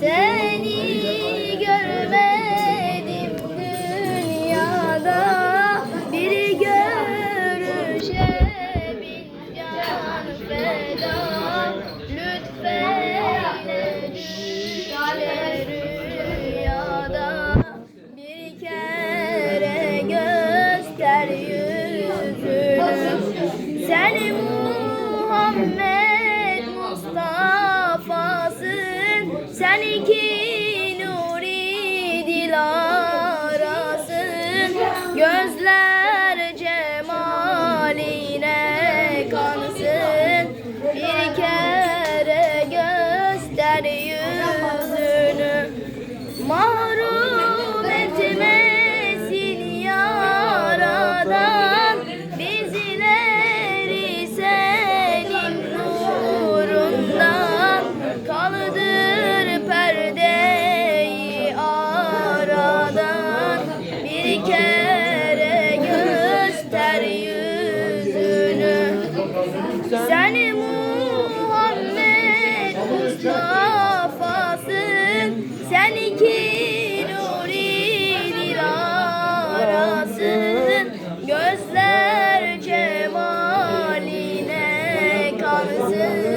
Seni görmedim dünyada. Bir görüşe bin can feda. Lütfeyle rüyada. Bir kere göster yüzünü. Sen Sen iki nuri dilarasın Gözler cemaline kansın. Bir kere göster yüzünü. Mahrum Sen Muhammed Mustafa'sın. Sen iki nuri dilarasın Gözler cemaline kansın